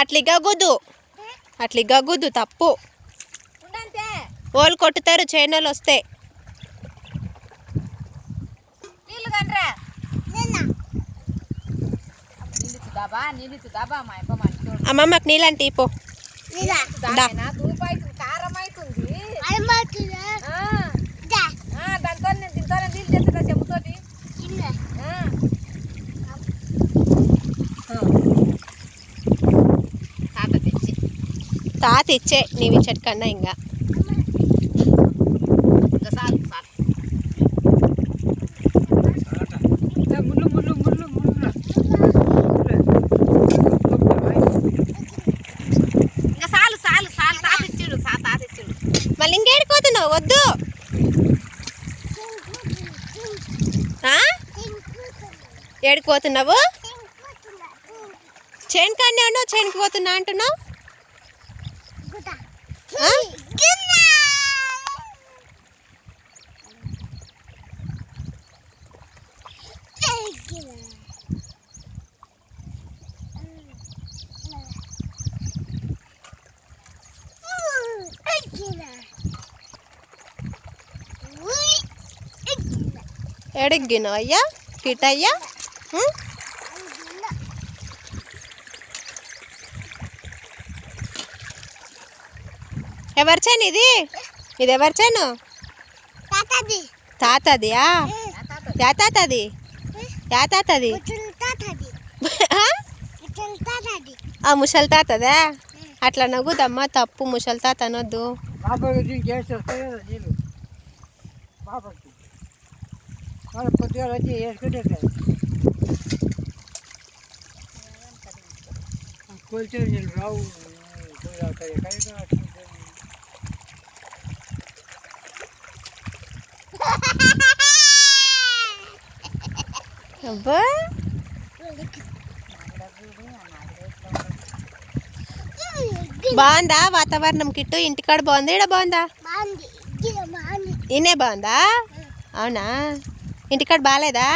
అట్లి గగ్గుద్దు అట్లి గగ్గుద్దు తప్పు వాళ్ళు కొట్టుతారు చైనాలు వస్తే అమ్మమ్మకి నీళ్ళంటే పో దా. తాత ఇచ్చే నీవి చెట్కన్నా ఇంకా. ఇంకా ముళ్ళు ఇంకేడిపోతున్నావు వద్దు? ఏడిపోతున్నావు ఉన్నావు చేనుకి పోతున్నా అంటున్నావు? ఆ? ఎడిగినావు అయ్యా కిటయ్యా ఎవరి చేను ఇది? ఇది ఎవరి చేను? తాతదియా యా తాతది? యా తాతది? ఆ? ముసలి తాతదా. అట్లా నవ్వుదమ్మా తప్పు ముసలి తాత అనొద్దు బాబాకి దీనికి అబ్బా. బాగుందా వాతావరణం కిట్టు? ఇంటికాడ బాగుంది? ఈడ బాగుందా? ఈయనే బాగుందా? అవునా? ఇంటికాడ బాగాలేదా